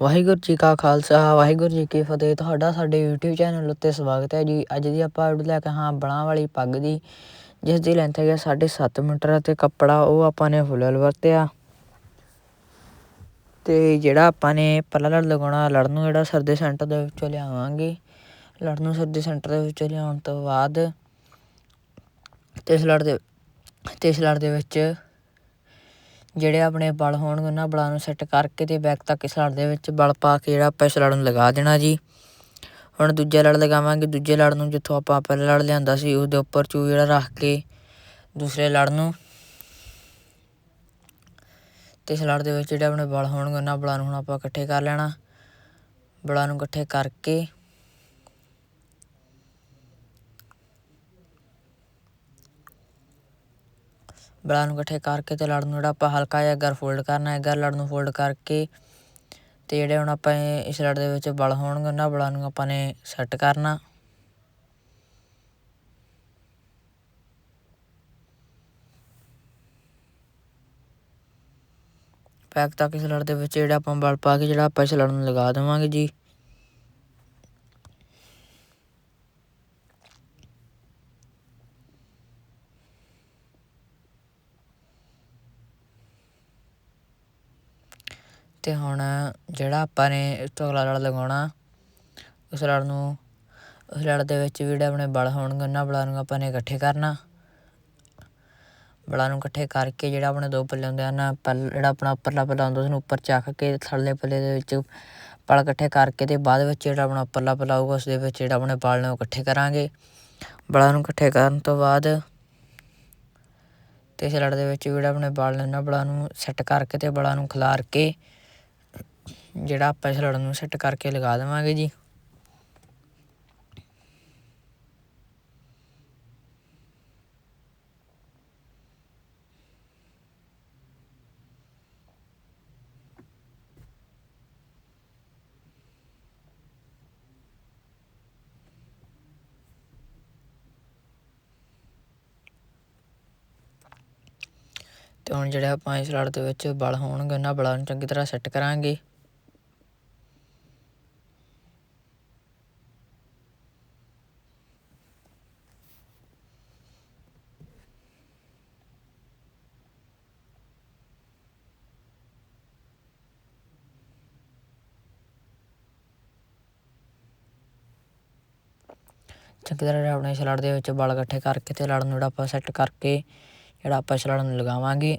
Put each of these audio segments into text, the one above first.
ਵਾਹਿਗੁਰੂ ਜੀ ਕਾ ਖਾਲਸਾ, ਵਾਹਿਗੁਰੂ ਜੀ ਕੀ ਫਤਿਹ। ਤੁਹਾਡਾ ਸਾਡੇ YouTube ਚੈਨਲ ਉੱਤੇ ਸਵਾਗਤ ਹੈ ਜੀ। ਅੱਜ ਦੀ ਆਪਾਂ ਵੀਡੀਓ ਲੈ ਕੇ ਹਾਂ ਬਲਾਂ ਵਾਲੀ ਪੱਗ ਦੀ, ਜਿਸ ਦੀ ਲੈਂਥ ਹੈ 7.5 ਮੀਟਰ ਅਤੇ ਕੱਪੜਾ ਉਹ ਆਪਾਂ ਨੇ ਫੁੱਲ ਵਰਤਿਆ। ਤੇ ਜਿਹੜਾ ਆਪਾਂ ਨੇ ਪੱਲਾ ਲੜ ਲਗਾਉਣਾ ਲੜ ਨੂੰ ਜਿਹੜਾ ਸਰ ਸੈਂਟਰ ਦੇ ਵਿੱਚੋਂ ਲਿਆਵਾਂਗੇ। ਲੜ ਨੂੰ ਸਰ ਸੈਂਟਰ ਦੇ ਵਿੱਚੋਂ ਲਿਆਉਣ ਤੋਂ ਬਾਅਦ, ਤੇ ਇਸ ਲੜ ਦੇ, ਤੇ ਇਸ ਲੜ ਦੇ ਵਿੱਚ ਜਿਹੜੇ ਆਪਣੇ ਬਲ ਹੋਣਗੇ ਉਹਨਾਂ ਬਲਾਂ ਨੂੰ ਸੈੱਟ ਕਰਕੇ ਅਤੇ ਬੈਕ ਤੱਕ ਇਸ ਲੜ ਦੇ ਵਿੱਚ ਬਲ ਪਾ ਕੇ ਜਿਹੜਾ ਆਪਾਂ ਇਸ ਲੜ ਨੂੰ ਲਗਾ ਦੇਣਾ ਜੀ। ਹੁਣ ਦੂਜਾ ਲੜ ਲਗਾਵਾਂਗੇ, ਦੂਜੇ ਲੜ ਨੂੰ ਜਿੱਥੋਂ ਆਪਾਂ ਪਹਿਲਾ ਲੜ ਲਿਆਂਦਾ ਸੀ, ਉਹਦੇ ਉੱਪਰ ਚੂ ਜਿਹੜਾ ਰੱਖ ਕੇ ਦੂਸਰੇ ਲੜ ਨੂੰ। ਤੇ ਇਸ ਲੜ ਦੇ ਵਿੱਚ ਜਿਹੜੇ ਆਪਣੇ ਬਲ ਹੋਣਗੇ, ਉਹਨਾਂ ਬਲਾਂ ਨੂੰ ਹੁਣ ਆਪਾਂ ਇਕੱਠੇ ਕਰ ਲੈਣਾ। ਬਲਾਂ ਨੂੰ ਇਕੱਠੇ ਕਰਕੇ ਬਲਾਂ ਨੂੰ ਇਕੱਠੇ ਕਰਕੇ ਅਤੇ ਲੜ ਨੂੰ ਜਿਹੜਾ ਆਪਾਂ ਹਲਕਾ ਜਿਹਾ ਅਗਰ ਫੋਲਡ ਕਰਨਾ ਹੈ ਲੜ ਨੂੰ ਫੋਲਡ ਕਰਕੇ ਅਤੇ ਜਿਹੜੇ ਹੁਣ ਆਪਾਂ ਇਸ ਲੜ ਦੇ ਵਿੱਚ ਬਲ ਹੋਣਗੇ, ਉਹਨਾਂ ਬਲਾਂ ਨੂੰ ਆਪਾਂ ਨੇ ਸੈੱਟ ਕਰਨਾ। ਪੈਕ ਤੱਕ ਇਸ ਲੜ ਦੇ ਵਿੱਚ ਜਿਹੜਾ ਆਪਾਂ ਬਲ ਪਾ ਕੇ ਜਿਹੜਾ ਆਪਾਂ ਇਸ ਲੜ ਨੂੰ ਲਗਾ ਦੇਵਾਂਗੇ ਜੀ। ਅਤੇ ਹੁਣ ਜਿਹੜਾ ਆਪਾਂ ਨੇ ਇਸ ਅਗਲਾ ਲੜ ਲਗਾਉਣਾ, ਉਸ ਲੜ ਨੂੰ, ਉਸ ਲੜ ਦੇ ਵਿੱਚ ਵੀ ਜਿਹੜੇ ਆਪਣੇ ਬਲ ਹੋਣਗੇ, ਉਹਨਾਂ ਬਲਾਂ ਨੂੰ ਆਪਾਂ ਨੇ ਇਕੱਠੇ ਕਰਨਾ। ਬਲਾਂ ਨੂੰ ਇਕੱਠੇ ਕਰਕੇ ਜਿਹੜਾ ਆਪਣੇ ਦੋ ਪੱਲੇ ਹੁੰਦੇ ਹਨ ਪਹਿਲ ਜਿਹੜਾ ਆਪਣਾ ਉੱਪਰਲਾ ਪੱਲਾ ਹੁੰਦਾ, ਉਸਨੂੰ ਉੱਪਰ ਚੱਕ ਕੇ ਥੱਲੇ ਪੱਲੇ ਦੇ ਵਿੱਚ ਬਲ ਇਕੱਠੇ ਕਰਕੇ ਅਤੇ ਬਾਅਦ ਵਿੱਚ ਜਿਹੜਾ ਆਪਣਾ ਉੱਪਰਲਾ ਪੱਲਾ ਹੋਊਗਾ ਉਸ ਦੇ ਵਿੱਚ ਜਿਹੜਾ ਆਪਣੇ ਬਲ ਨੇ ਉਹ ਇਕੱਠੇ ਕਰਾਂਗੇ। ਬਲਾਂ ਨੂੰ ਇਕੱਠੇ ਕਰਨ ਤੋਂ ਬਾਅਦ ਅਤੇ ਇਸ ਲੜ ਦੇ ਵਿੱਚ ਜਿਹੜਾ ਆਪਣੇ ਬਲ ਨੇ, ਉਹਨਾਂ ਬਲਾਂ ਨੂੰ ਸੈੱਟ ਕਰਕੇ ਅਤੇ ਬਲਾਂ ਨੂੰ ਖਿਲਾਰ ਕੇ ਜਿਹੜਾ ਆਪਾਂ ਇਸ ਲੜ ਨੂੰ ਸੈੱਟ ਕਰਕੇ ਲਗਾ ਦੇਵਾਂਗੇ ਜੀ। ਤੇ ਹੁਣ ਜਿਹੜਾ ਆਪਾਂ ਇਸ ਲੜ ਦੇ ਵਿੱਚ ਬਲ ਹੋਣਗੇ, ਉਹਨਾਂ ਬਲਾਂ ਨੂੰ ਚੰਗੀ ਤਰ੍ਹਾਂ ਸੈੱਟ ਕਰਾਂਗੇ। ਚੰਗੀ ਤਰ੍ਹਾਂ ਆਪਣੇ ਇਸ ਦੇ ਵਿੱਚ ਬਲ ਇਕੱਠੇ ਕਰਕੇ ਅਤੇ ਲੜ ਨੂੰ ਜਿਹੜਾ ਆਪਾਂ ਸੈੱਟ ਕਰਕੇ ਜਿਹੜਾ ਆਪਾਂ ਇਸ ਨੂੰ ਲਗਾਵਾਂਗੇ।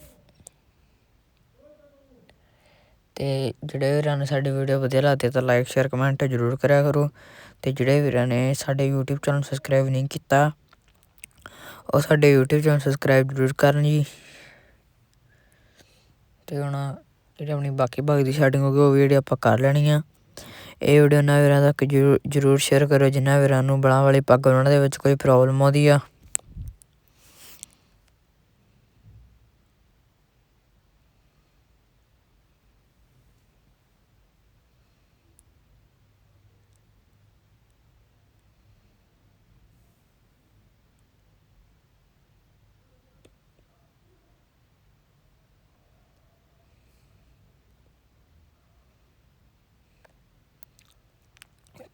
ਅਤੇ ਜਿਹੜੇ ਵੀਰਾਂ ਨੂੰ ਸਾਡੀ ਵੀਡੀਓ ਵਧੀਆ ਲੱਗਦੀ ਤਾਂ ਲਾਈਕ ਸ਼ੇਅਰ ਕਮੈਂਟ ਜ਼ਰੂਰ ਕਰਿਆ ਕਰੋ। ਅਤੇ ਜਿਹੜੇ ਵੀਰਾਂ ਨੇ ਸਾਡੇ YouTube ਚੈਨਲ ਸਬਸਕ੍ਰਾਈਬ ਨਹੀਂ ਕੀਤਾ, ਉਹ ਸਾਡੇ YouTube ਚੈਨਲ ਸਬਸਕ੍ਰਾਈਬ ਜ਼ਰੂਰ ਕਰਨ ਜੀ। ਅਤੇ ਹੁਣ ਜਿਹੜੀ ਆਪਣੀ ਬਾਕੀ ਭਾਗ ਦੀ ਸੈਟਿੰਗ ਹੋ ਗਈ, ਉਹ ਵੀ ਜਿਹੜੀ ਆਪਾਂ ਕਰ ਲੈਣੀ ਆ। ਇਹ ਵੀਡੀਓ ਨਾ ਵੀਰਾਂ ਤੱਕ ਜ਼ਰੂਰ ਸ਼ੇਅਰ ਕਰੋ ਜਿਨ੍ਹਾਂ ਵੀਰਾਂ ਨੂੰ ਬਲਾਂ ਵਾਲੀ ਪੱਗ ਉਹਨਾਂ ਦੇ ਵਿੱਚ ਕੋਈ ਪ੍ਰੋਬਲਮ ਆਉਂਦੀ ਆ।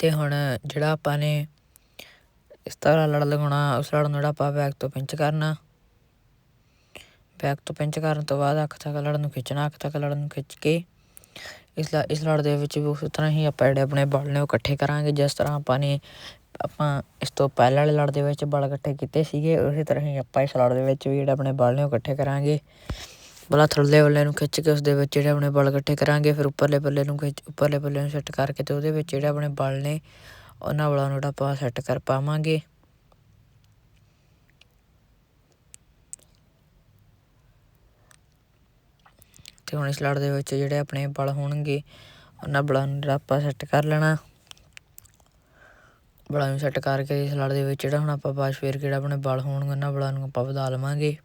ਅਤੇ ਹੁਣ ਜਿਹੜਾ ਆਪਾਂ ਨੇ ਇਸ ਤਰ੍ਹਾਂ ਲੜ ਲਗਾਉਣਾ, ਉਸ ਲੜ ਨੂੰ ਜਿਹੜਾ ਆਪਾਂ ਬੈਕ ਤੋਂ ਪਿੰਚ ਕਰਨਾ। ਬੈਕ ਤੋਂ ਪਿੰਚ ਕਰਨ ਤੋਂ ਬਾਅਦ ਅੱਖ ਤੱਕ ਲੜ ਨੂੰ ਖਿੱਚਣਾ, ਅੱਖ ਤੱਕ ਲੜ ਨੂੰ ਖਿੱਚ ਕੇ ਇਸ ਲ, ਇਸ ਲੜ ਦੇ ਵਿੱਚ ਵੀ ਉਸ ਤਰ੍ਹਾਂ ਹੀ ਆਪਾਂ ਜਿਹੜੇ ਆਪਣੇ ਬਲ ਨੇ ਉਹ ਇਕੱਠੇ ਕਰਾਂਗੇ। ਜਿਸ ਤਰ੍ਹਾਂ ਆਪਾਂ ਨੇ ਆਪਾਂ ਇਸ ਤੋਂ ਪਹਿਲਾਂ ਵਾਲੇ ਲੜ ਦੇ ਵਿੱਚ ਬਲ ਇਕੱਠੇ ਕੀਤੇ ਸੀਗੇ, ਉਸੇ ਤਰ੍ਹਾਂ ਹੀ ਆਪਾਂ ਇਸ ਲੜ ਦੇ ਵਿੱਚ ਵੀ ਜਿਹੜੇ ਆਪਣੇ ਬਲ ਨੇ ਉਹ ਇਕੱਠੇ ਕਰਾਂਗੇ। ਬਲਾ ਥੱਲੇ ਬੱਲੇ ਨੂੰ ਖਿੱਚ ਕੇ ਉਸ ਦੇ ਵਿੱਚ ਜਿਹੜੇ ਆਪਣੇ ਬਲ ਇਕੱਠੇ ਕਰਾਂਗੇ, ਫਿਰ ਉੱਪਰਲੇ ਪੱਲੇ ਨੂੰ ਖਿੱਚ, ਉੱਪਰਲੇ ਪੱਲੇ ਨੂੰ ਸੈੱਟ ਕਰਕੇ ਅਤੇ ਉਹਦੇ ਵਿੱਚ ਜਿਹੜੇ ਆਪਣੇ ਬਲ ਨੇ, ਉਹਨਾਂ ਬਲਾਂ ਨੂੰ ਜਿਹੜਾ ਆਪਾਂ ਸੈੱਟ ਕਰ ਪਾਵਾਂਗੇ। ਤੇ ਹੁਣ ਇਸ ਲੜ ਦੇ ਵਿੱਚ ਜਿਹੜੇ ਆਪਣੇ ਬਲ ਹੋਣਗੇ, ਉਹਨਾਂ ਬਲਾਂ ਨੂੰ ਜਿਹੜਾ ਆਪਾਂ ਸੈੱਟ ਕਰ ਲੈਣਾ। ਬਲਾਂ ਨੂੰ ਸੈੱਟ ਕਰਕੇ ਇਸ ਲੜ ਦੇ ਵਿੱਚ ਜਿਹੜਾ ਹੁਣ ਆਪਾਂ ਬਾਸ਼ ਫੇਰ ਕਿਹੜਾ ਆਪਣੇ ਬਲ ਹੋਣਗੇ, ਉਹਨਾਂ ਬਲਾਂ ਨੂੰ ਆਪਾਂ ਵਧਾ ਲਵਾਂਗੇ।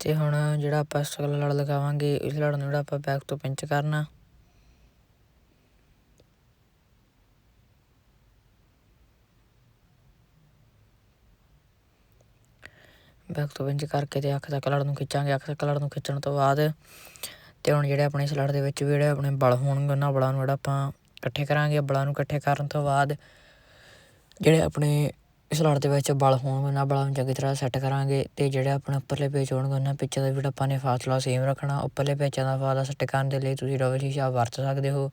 ਅਤੇ ਹੁਣ ਜਿਹੜਾ ਆਪਾਂ ਇਸ ਲੜ ਲਗਾਵਾਂਗੇ, ਇਸ ਲੜ ਨੂੰ ਜਿਹੜਾ ਆਪਾਂ ਬੈਕ ਤੋਂ ਪਿੰਚ ਕਰਨਾ। ਬੈਕ ਤੋਂ ਪਿੰਚ ਕਰਕੇ ਤੇ ਅੱਖ ਤੱਕ ਲੜ ਨੂੰ ਖਿੱਚਾਂਗੇ। ਅੱਖ ਤੱਕ ਲੜ ਨੂੰ ਖਿੱਚਣ ਤੋਂ ਬਾਅਦ ਤੇ ਹੁਣ ਜਿਹੜੇ ਆਪਣੇ ਲੜ ਦੇ ਵਿੱਚ ਵੀ ਜਿਹੜੇ ਆਪਣੇ ਬਲ ਹੋਣਗੇ, ਉਹਨਾਂ ਬਲਾਂ ਨੂੰ ਜਿਹੜਾ ਆਪਾਂ ਇਕੱਠੇ ਕਰਾਂਗੇ। ਬਲਾਂ ਨੂੰ ਇਕੱਠੇ ਕਰਨ ਤੋਂ ਬਾਅਦ ਜਿਹੜੇ ਆਪਣੇ ਸਲੜ ਦੇ ਵਿੱਚ ਬਲ ਹੋਣਗੇ ਉਹਨਾਂ ਬਲਾਂ ਨੂੰ ਚੰਗੀ ਤਰ੍ਹਾਂ ਸੈੱਟ ਕਰਾਂਗੇ ਅਤੇ ਜਿਹੜੇ ਆਪਣੇ ਉੱਪਰਲੇ ਪੇਚ ਹੋਣਗੇ, ਉਹਨਾਂ ਪਿੱਛੇ ਦਾ ਵੀ ਆਪਾਂ ਨੇ ਫਾਸਲਾ ਸੇਮ ਰੱਖਣਾ। ਉੱਪਰਲੇ ਪੇਚਾਂ ਦਾ ਫਾਸਲਾ ਸੈੱਟ ਕਰਨ ਦੇ ਲਈ ਤੁਸੀਂ ਡਬਲ ਸ਼ੀਸ਼ਾ ਵਰਤ ਸਕਦੇ ਹੋ।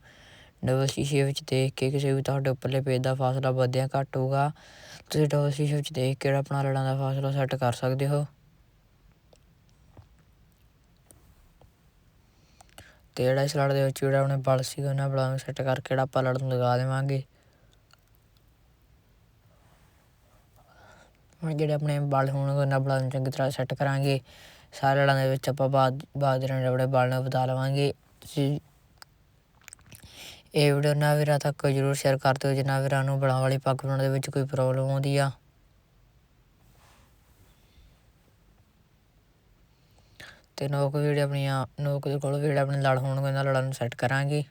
ਡਬਲ ਸ਼ੀਸ਼ੇ ਵਿੱਚ ਦੇਖ ਕੇ ਕਿਸੇ ਵੀ ਤੁਹਾਡੇ ਉੱਪਰਲੇ ਪੇਜ ਦਾ ਫਾਸਲਾ ਵਧਿਆ, ਘੱਟ ਹੋਊਗਾ, ਤੁਸੀਂ ਡਬਲ ਸ਼ੀਸ਼ੇ ਵਿੱਚ ਦੇਖ ਕੇ ਜਿਹੜਾ ਆਪਣਾ ਲੜਾਂ ਦਾ ਫਾਸਲਾ ਸੈੱਟ ਕਰ ਸਕਦੇ ਹੋ। ਤੇ ਜਿਹੜਾ ਇਸ ਲੜ ਦੇ ਵਿੱਚ ਜਿਹੜਾ ਆਪਣੇ ਬਲ ਸੀ ਉਹਨਾਂ ਬਲਾਂ ਨੂੰ ਸੈੱਟ ਕਰਕੇ ਜਿਹੜਾ ਆਪਾਂ ਲੜ ਨੂੰ ਲਗਾ ਦੇਵਾਂਗੇ। ਹੁਣ ਜਿਹੜੇ ਆਪਣੇ ਬਲ ਹੋਣਗੇ ਉਹਨਾਂ ਬਲਾਂ ਨੂੰ ਚੰਗੀ ਤਰ੍ਹਾਂ ਸੈੱਟ ਕਰਾਂਗੇ। ਸਾਰੇ ਲੜਾਂ ਦੇ ਵਿੱਚ ਆਪਾਂ ਬਾਅਦ ਬਾਅਦ ਦੇ ਆਪਣੇ ਬਲ ਨੂੰ ਵਧਾ ਲਵਾਂਗੇ। ਤੁਸੀਂ ਇਹ ਵੀਡੀਓ ਨਾ ਵੀਰਾਂ ਤੱਕ ਜਰੂਰ ਸ਼ੇਅਰ ਕਰ ਦਿਓ ਜਿਨ੍ਹਾਂ ਵੀਰਾਂ ਨੂੰ ਬਲਾਂ ਵਾਲੀ ਪੱਗ ਬਣਾਉਣ ਦੇ ਵਿੱਚ ਕੋਈ ਪ੍ਰੋਬਲਮ ਆਉਂਦੀ ਆ। ਤੇ ਨੋਕ ਵੀਡੀਓ ਆਪਣੀਆਂ, ਨੋਕ ਦੇ ਕੋਲ ਵੀਡੀਓ ਆਪਣੇ ਲੜ ਹੋਣਗੇ, ਉਹਨਾਂ ਲੜਾਂ ਨੂੰ ਸੈੱਟ ਕਰਾਂਗੇ।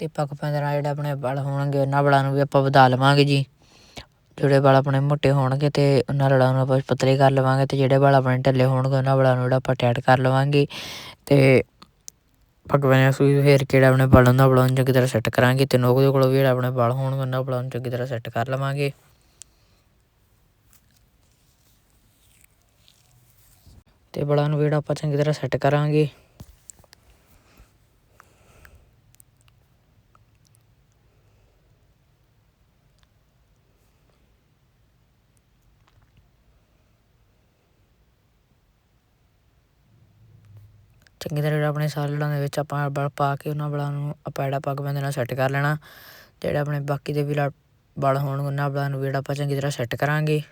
ਤੇ ਪੱਗ ਨਾਲ ਜਿਹੜੇ ਆਪਣੇ ਬਲ ਹੋਣਗੇ, ਉਹਨਾਂ ਬਲਾਂ ਨੂੰ ਵੀ ਆਪਾਂ ਵਧਾ ਲਵਾਂਗੇ ਜੀ। ਜਿਹੜੇ ਵਾਲ ਆਪਣੇ ਮੋਟੇ ਹੋਣਗੇ ਅਤੇ ਉਹਨਾਂ ਲੜਾਂ ਨੂੰ ਆਪਾਂ ਪਤਲੇ ਕਰ ਲਵਾਂਗੇ ਅਤੇ ਜਿਹੜੇ ਵਾਲ ਆਪਣੇ ਢਿੱਲੇ ਹੋਣਗੇ, ਉਹਨਾਂ ਵਾਲਾਂ ਨੂੰ ਜਿਹੜਾ ਆਪਾਂ ਟੈਟ ਕਰ ਲਵਾਂਗੇ। ਤੇ ਭਗਵਾਨ ਸੂਈ ਫੇਰ ਕਿਹੜਾ ਆਪਣੇ ਵਾਲਾਂ ਦਾ ਬਲਾਂ ਚੰਗੀ ਤਰ੍ਹਾਂ ਸੈੱਟ ਕਰਾਂਗੇ ਅਤੇ ਨੋਕ ਦੇ ਕੋਲੋਂ ਵੀ ਜਿਹੜਾ ਆਪਣੇ ਵਾਲ ਹੋਣਗੇ, ਉਹਨਾਂ ਵਾਲਾਂ ਨੂੰ ਚੰਗੀ ਤਰ੍ਹਾਂ ਸੈੱਟ ਕਰ ਲਵਾਂਗੇ। ਅਤੇ ਵਾਲਾਂ ਨੂੰ ਜਿਹੜਾ ਆਪਾਂ ਚੰਗੀ ਤਰ੍ਹਾਂ ਸੈੱਟ ਕਰਾਂਗੇ। ਚੰਗੀ ਤਰ੍ਹਾਂ ਜਿਹੜਾ ਆਪਣੇ ਸਾਰੇ ਲੜਾਂ ਦੇ ਵਿੱਚ ਆਪਾਂ ਬਲ ਪਾ ਕੇ ਉਹਨਾਂ ਬਲਾਂ ਨੂੰ ਆਪਾਂ ਜਿਹੜਾ ਪੱਗ ਨਾਲ ਸੈੱਟ ਕਰ ਲੈਣਾ, ਜਿਹੜੇ ਆਪਣੇ ਬਾਕੀ ਦੇ ਵੀ ਬਲ ਹੋਣਗੇ ਉਹਨਾਂ ਬਲਾਂ ਨੂੰ ਵੀ ਜਿਹੜਾ ਆਪਾਂ ਚੰਗੀ ਤਰ੍ਹਾਂ ਸੈੱਟ ਕਰਾਂਗੇ।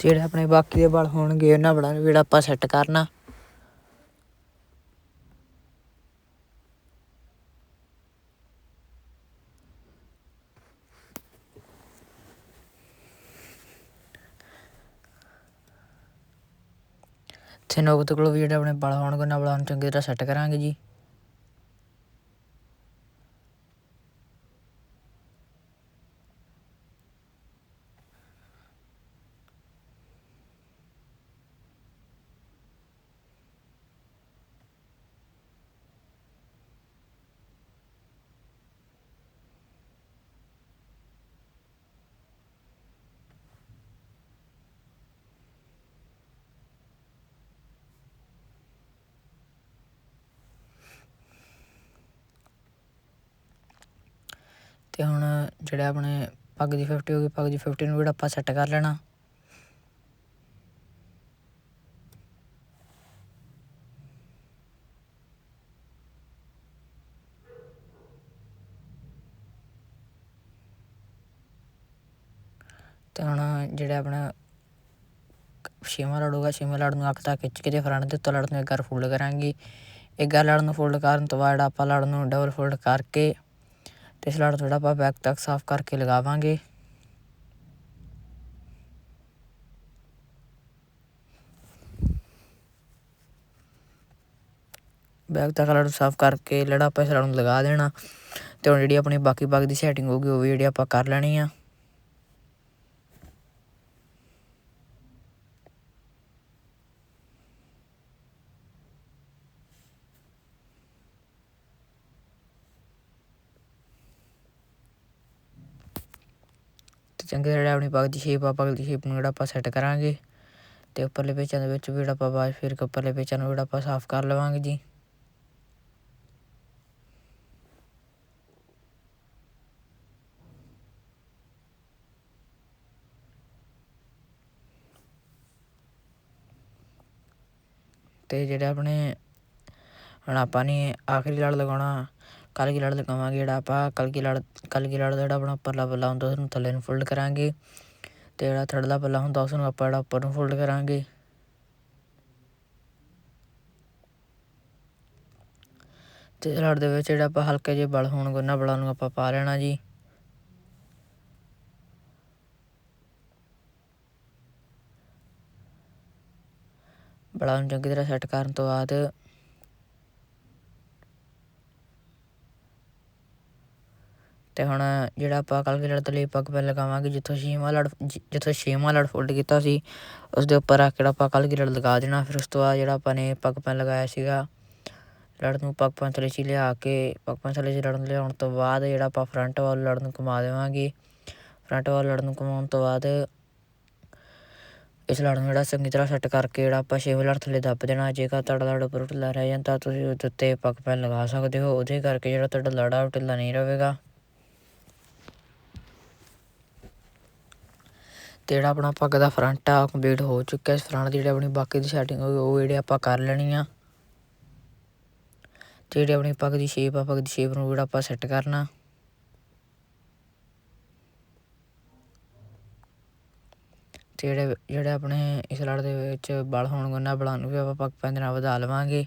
ਜਿਹੜੇ ਆਪਣੇ ਬਾਕੀ ਦੇ ਬਲ ਹੋਣਗੇ, ਉਹਨਾਂ ਬਲਾਂ ਨੂੰ ਜਿਹੜਾ ਆਪਾਂ ਸੈੱਟ ਕਰਨਾ। ਤੇ ਨੋਕ ਤੇ ਕੋਲ ਵੀ ਜਿਹੜੇ ਆਪਣੇ ਬਲ ਹੋਣਗੇ, ਉਹਨਾਂ ਬਲਾਂ ਨੂੰ ਚੰਗੀ ਤਰ੍ਹਾਂ ਸੈੱਟ ਕਰਾਂਗੇ ਜੀ। ਅਤੇ ਹੁਣ ਜਿਹੜੇ ਆਪਣੇ ਪੱਗ ਦੀ 50 ਹੋ ਗਈ ਪੱਗ ਦੀ 50 ਨੂੰ ਜਿਹੜਾ ਆਪਾਂ ਸੈੱਟ ਕਰ ਲੈਣਾ। ਤੇ ਹੁਣ ਜਿਹੜਾ ਆਪਣਾ ਛੇਵਾਂ ਲੜ ਹੋਗਾ ਛੇਵਾਂ ਲੜ ਨੂੰ ਅੱਖ ਤੱਕ ਖਿੱਚ ਕੇ ਤੇ ਫਰੰਟ ਦੇ ਉੱਤੇ ਲੜ ਨੂੰ ਇੱਕ ਵਾਰ ਫੋਲਡ ਕਰਾਂਗੇ। ਇੱਕ ਵਾਰ ਲੜ ਨੂੰ ਫੋਲਡ ਕਰਨ ਤੋਂ ਬਾਅਦ ਆਪਾਂ ਲੜ ਨੂੰ ਡਬਲ ਫੋਲਡ ਕਰਕੇ ਤੇ ਸਲਾੜ ਥੋੜਾ ਆਪਾਂ ਬੈਕ ਤੱਕ ਸਾਫ਼ ਕਰਕੇ ਲਗਾਵਾਂਗੇ। ਬੈਕ ਤੱਕ ਲੜ ਸਾਫ਼ ਕਰਕੇ ਲੜਾ ਆਪਾਂ ਸਲਾੜ ਨੂੰ ਲਗਾ ਦੇਣਾ, ਤੇ ਹੁਣ ਜਿਹੜੀ ਆਪਣੀ ਬਾਕੀ ਬਾਗ ਦੀ ਸੈਟਿੰਗ ਹੋਊਗੀ, ਉਹ ਵੀ ਜਿਹੜੀ ਆਪਾਂ ਕਰ ਲੈਣੀ ਆ। ਚੰਗੇ ਜਿਹੜਾ ਆਪਣੀ ਪੱਗ ਦੀ ਸ਼ੇਪ ਆ ਪੱਗ ਦੀ ਸ਼ੇਪ ਨੂੰ ਜਿਹੜਾ ਆਪਾਂ ਸੈੱਟ ਕਰਾਂਗੇ ਤੇ ਉੱਪਰਲੇ ਪੇਚਾਂ ਦੇ ਵਿੱਚ ਵੀ ਜਿਹੜਾ ਆਪਾਂ ਬਾਅਦ ਫਿਰ ਉੱਪਰਲੇ ਪੇਚਾਂ ਨੂੰ ਜਿਹੜਾ ਆਪਾਂ ਸਾਫ਼ ਕਰ ਲਵਾਂਗੇ ਜੀ। ਤੇ ਜਿਹੜੇ ਆਪਣੇ ਹੁਣ ਆਪਾਂ ਨੇ ਆਖਰੀ ਲੜ ਲਗਾਉਣਾ ਕਲਗੀ ਲੜ ਲਗਾਵਾਂਗੇ ਜਿਹੜਾ ਆਪਾਂ ਕਲਗੀ ਲੜ ਕਲਗੀ ਲੜ ਦਾ ਜਿਹੜਾ ਆਪਣਾ ਉੱਪਰਲਾ ਪੱਲਾ ਹੁੰਦਾ ਉਸਨੂੰ ਥੱਲੇ ਨੂੰ ਫੋਲਡ ਕਰਾਂਗੇ ਅਤੇ ਜਿਹੜਾ ਥੜਲਾ ਪੱਲਾ ਹੁੰਦਾ ਉਸਨੂੰ ਆਪਾਂ ਜਿਹੜਾ ਉੱਪਰ ਨੂੰ ਫੋਲਡ ਕਰਾਂਗੇ। ਤੇ ਲੜ ਦੇ ਵਿੱਚ ਜਿਹੜਾ ਆਪਾਂ ਹਲਕੇ ਜਿਹੇ ਬਲ ਹੋਣਗੇ, ਉਹਨਾਂ ਬਲਾਂ ਨੂੰ ਆਪਾਂ ਪਾ ਲੈਣਾ ਜੀ। ਬਲਾਂ ਨੂੰ ਚੰਗੀ ਤਰ੍ਹਾਂ ਸੈੱਟ ਕਰਨ ਤੋਂ ਬਾਅਦ ਤੇ ਹੁਣ ਜਿਹੜਾ ਆਪਾਂ ਕਲਗੀ ਲੜ ਤੇ ਲਈ ਪੱਗ ਪੈ ਲਗਾਵਾਂਗੇ, ਜਿੱਥੋਂ ਛੇਵਾਂ ਲੜ ਜਿੱਥੋਂ ਛੇਵਾਂ ਲੜ ਫੋਲਡ ਕੀਤਾ ਸੀ ਉਸ ਦੇ ਉੱਪਰ ਆ ਕੇ ਆਪਾਂ ਕਲਗੀ ਲੜ ਲਗਾ ਦੇਣਾ। ਫਿਰ ਉਸ ਤੋਂ ਬਾਅਦ ਜਿਹੜਾ ਆਪਾਂ ਨੇ ਪੱਗ ਪੈਨ ਲਗਾਇਆ ਸੀਗਾ ਲੜ ਨੂੰ ਪੱਗ ਪੈਨ ਥੱਲੇ 'ਚ ਲਿਆ ਕੇ, ਪੱਗ ਪੈਨ ਥੱਲੇ 'ਚ ਲੜਨ ਲਿਆਉਣ ਤੋਂ ਬਾਅਦ ਜਿਹੜਾ ਆਪਾਂ ਫਰੰਟ ਵੱਲ ਲੜ ਨੂੰ ਘੁਮਾ ਦੇਵਾਂਗੇ। ਫਰੰਟ ਵੱਲ ਲੜ ਨੂੰ ਘੁਮਾਉਣ ਤੋਂ ਬਾਅਦ ਇਸ ਲੜ ਨੂੰ ਜਿਹੜਾ ਚੰਗੀ ਤਰ੍ਹਾਂ ਸੈੱਟ ਕਰਕੇ ਜਿਹੜਾ ਆਪਾਂ ਛੇਵੇਂ ਲੜ ਥੱਲੇ ਦੱਬ ਦੇਣਾ। ਜੇਕਰ ਤੁਹਾਡਾ ਲੜ ਉੱਪਰ ਢਿੱਲਾ ਰਹਿ ਜਾਂਦਾ, ਤੁਸੀਂ ਉਹਦੇ ਉੱਤੇ ਪੱਗ ਪੈਨ ਲਗਾ ਸਕਦੇ ਹੋ। ਉਹਦੇ ਕਰਕੇ ਜਿਹੜਾ ਤੁਹਾਡਾ ਲੜਾ ਉਹ ਢਿੱਲਾ ਨਹੀਂ ਰਹੇਗਾ। ਤੇ ਜਿਹੜਾ ਆਪਣਾ ਪੱਗ ਦਾ ਫਰੰਟ ਆ ਕੰਪਲੀਟ ਹੋ ਚੁੱਕਿਆ ਇਸ ਫਰੰਟ ਦੀ ਜਿਹੜੀ ਆਪਣੀ ਬਾਕੀ ਦੀ ਸੈਟਿੰਗ ਹੋਈ, ਉਹ ਜਿਹੜੇ ਆਪਾਂ ਕਰ ਲੈਣੀ ਆ। ਤੇ ਜਿਹੜੀ ਆਪਣੀ ਪੱਗ ਦੀ ਸ਼ੇਪ ਆ ਪੱਗ ਦੀ ਸ਼ੇਪ ਨੂੰ ਜਿਹੜਾ ਆਪਾਂ ਸੈੱਟ ਕਰਨਾ। ਤੇ ਜਿਹੜੇ ਜਿਹੜੇ ਆਪਣੇ ਇਸ ਲੜ ਦੇ ਵਿੱਚ ਬਲ ਹੋਣਗੇ, ਉਹਨਾਂ ਬਲਾਂ ਨੂੰ ਵੀ ਆਪਾਂ ਪੱਗ ਪੈਨ ਦੇ ਨਾਲ ਵਧਾ ਲਵਾਂਗੇ।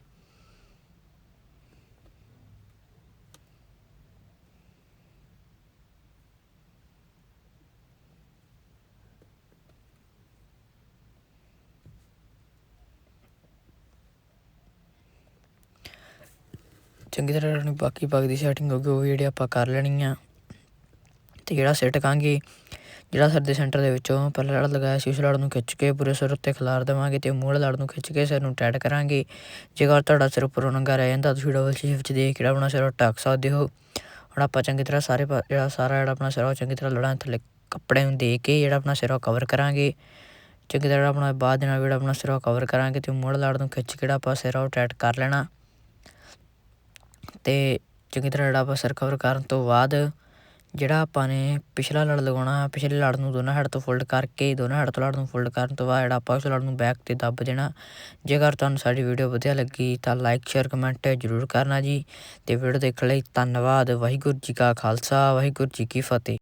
ਚੰਗੀ ਤਰ੍ਹਾਂ ਆਪਣੀ ਬਾਕੀ ਪੱਗ ਦੀ ਸੈਟਿੰਗ ਹੋ ਗਈ, ਉਹ ਜਿਹੜੀ ਆਪਾਂ ਕਰ ਲੈਣੀ ਆ। ਤੇ ਜਿਹੜਾ ਸਿਰ ਟਕਾਂਗੇ ਜਿਹੜਾ ਸਿਰ ਦੇ ਸੈਂਟਰ ਦੇ ਵਿੱਚੋਂ ਪਹਿਲਾ ਲੜ ਲਗਾਇਆ ਸੀ, ਉਸ ਲੜ ਨੂੰ ਖਿੱਚ ਕੇ ਪੂਰੇ ਸਿਰ ਉੱਤੇ ਖਿਲਾਰ ਦੇਵਾਂਗੇ ਤੇ ਮੂਹਰੇ ਲੜ ਨੂੰ ਖਿੱਚ ਕੇ ਸਿਰ ਨੂੰ ਟਾਈਟ ਕਰਾਂਗੇ। ਜੇਕਰ ਤੁਹਾਡਾ ਸਿਰ ਉੱਪਰੋਂ ਨੰਗਾ ਰਹਿ ਜਾਂਦਾ, ਤੁਸੀਂ ਡਬਲ ਸ਼ੇਪ 'ਚ ਦੇਖ ਕੇ ਆਪਣਾ ਸਿਰ ਟੱਕ ਸਕਦੇ ਹੋ। ਹੁਣ ਆਪਾਂ ਚੰਗੀ ਤਰ੍ਹਾਂ ਸਾਰੇ ਜਿਹੜਾ ਸਾਰਾ ਜਿਹੜਾ ਆਪਣਾ ਸਿਰ ਉਹ ਚੰਗੀ ਤਰ੍ਹਾਂ ਲੜਾਂ ਥੱਲੇ ਕੱਪੜੇ ਨੂੰ ਦੇ ਕੇ ਜਿਹੜਾ ਆਪਣਾ ਸਿਰ ਉਹ ਕਵਰ ਕਰਾਂਗੇ। ਚੰਗੀ ਤਰ੍ਹਾਂ ਆਪਣਾ ਬਾਅਦ ਦੇ ਨਾਲ ਜਿਹੜਾ ਆਪਣਾ ਸਿਰ ਉਹ ਕਵਰ ਕਰਾਂਗੇ ਤੇ ਮੂਹਰੇ ਲੜ ਨੂੰ ਖਿੱਚ ਕੇ ਜਿਹੜਾ ਆਪਾਂ ਸਿਰ ਉਹ ਟਾਈਟ ਕਰ ਲੈਣਾ। ਅਤੇ ਚੰਗੀ ਤਰ੍ਹਾਂ ਜਿਹੜਾ ਆਪਾਂ ਸਿਰ ਕਰਨ ਤੋਂ ਬਾਅਦ ਜਿਹੜਾ ਆਪਾਂ ਨੇ ਪਿਛਲਾ ਲੜ ਲਗਾਉਣਾ, ਪਿਛਲੇ ਲੜ ਨੂੰ ਦੋਨਾਂ ਹੈਡ ਤੋਂ ਫੋਲਡ ਕਰਕੇ, ਦੋਨਾਂ ਹੈਡ ਤੋਂ ਲੜ ਨੂੰ ਫੋਲਡ ਕਰਨ ਤੋਂ ਬਾਅਦ ਜਿਹੜਾ ਆਪਾਂ ਉਸ ਲੜ ਨੂੰ ਬੈਕ ਤੇ ਦੱਬ ਦੇਣਾ। ਜੇਕਰ ਤੁਹਾਨੂੰ ਸਾਡੀ ਵੀਡੀਓ ਵਧੀਆ ਲੱਗੀ ਤਾਂ ਲਾਈਕ ਸ਼ੇਅਰ ਕਮੈਂਟ ਜ਼ਰੂਰ ਕਰਨਾ ਜੀ। ਅਤੇ ਵੀਡੀਓ ਦੇਖਣ ਲਈ ਧੰਨਵਾਦ, ਵਾਹਿਗੁਰੂ ਜੀ ਕਾ ਖਾਲਸਾ, ਵਾਹਿਗੁਰੂ ਜੀ ਕੀ ਫਤਿਹ।